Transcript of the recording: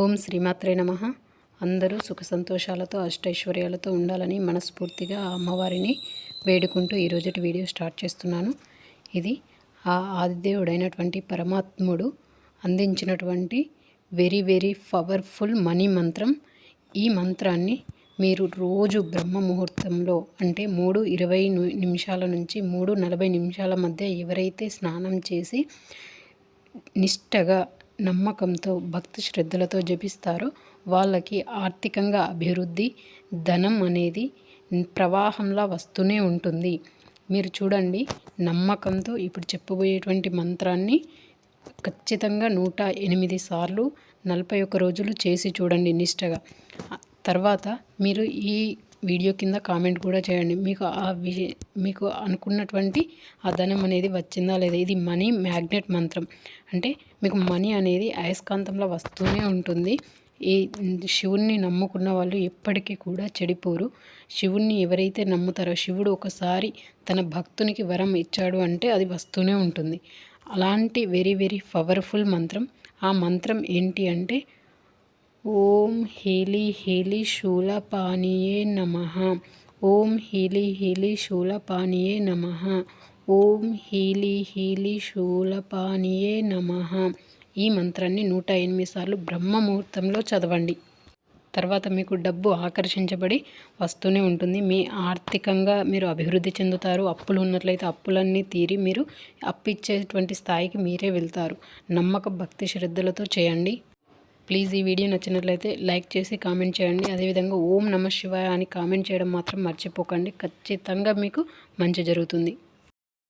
ఓం శ్రీమాత్రే నమ. అందరూ సుఖ సంతోషాలతో అష్టైశ్వర్యాలతో ఉండాలని మనస్ఫూర్తిగా అమ్మవారిని వేడుకుంటూ ఈరోజటి వీడియో స్టార్ట్ చేస్తున్నాను. ఇది ఆ ఆదిదేవుడైనటువంటి పరమాత్ముడు అందించినటువంటి వెరీ వెరీ పవర్ఫుల్ మనీ మంత్రం. ఈ మంత్రాన్ని మీరు రోజు బ్రహ్మ ముహూర్తంలో అంటే మూడు ఇరవై నిమిషాల నుంచి మూడు నలభై నిమిషాల మధ్య ఎవరైతే స్నానం చేసి నిష్టగా నమ్మకంతో భక్తి శ్రద్ధలతో జపిస్తారో వాళ్ళకి ఆర్థికంగా అభివృద్ధి ధనం అనేది ప్రవాహంలా వస్తూనే ఉంటుంది. మీరు చూడండి నమ్మకంతో ఇప్పుడు చెప్పబోయేటువంటి మంత్రాన్ని ఖచ్చితంగా నూట ఎనిమిది సార్లు నలభై ఒక్క రోజులు చేసి చూడండి నిష్టగా. తర్వాత మీరు ఈ వీడియో కింద కామెంట్ కూడా చేయండి. మీకు ఆ మీకు అనుకున్నటువంటి ఆ ధనం అనేది వచ్చిందా లేదా? ఇది మనీ మ్యాగ్నెట్ మంత్రం. అంటే మీకు మనీ అనేది అయస్కాంతంలో వస్తూనే ఉంటుంది. ఈ శివుణ్ణి నమ్ముకున్న వాళ్ళు ఎప్పటికీ కూడా చెడిపోరు. శివుణ్ణి ఎవరైతే నమ్ముతారో శివుడు ఒకసారి తన భక్తునికి వరం ఇచ్చాడు అంటే అది వస్తూనే ఉంటుంది. అలాంటి వెరీ వెరీ పవర్ఫుల్ మంత్రం. ఆ మంత్రం ఏంటి అంటే ఓం హిలి హీలి శూలపానీయే నమ. ఓం హిలి హీలి శూలపానీయే నమ. ఓం హీలి హీలి శూలపానీయే నమ. ఈ మంత్రాన్ని నూట ఎనిమిది సార్లు బ్రహ్మ ముహూర్తంలో చదవండి. తర్వాత మీకు డబ్బు ఆకర్షించబడి వస్తూనే ఉంటుంది. మీ ఆర్థికంగా మీరు అభివృద్ధి చెందుతారు. అప్పులు ఉన్నట్లయితే అప్పులన్నీ తీరి మీరు అప్పిచ్చేటువంటి స్థాయికి మీరే వెళ్తారు. నమ్మక భక్తి శ్రద్ధలతో చేయండి. ప్లీజ్ ఈ వీడియో నచ్చినట్లయితే లైక్ చేసి కామెంట్ చేయండి. అదేవిధంగా ఓం నమ శివాయ అని కామెంట్ చేయడం మాత్రం మర్చిపోకండి. ఖచ్చితంగా మీకు మంచి జరుగుతుంది.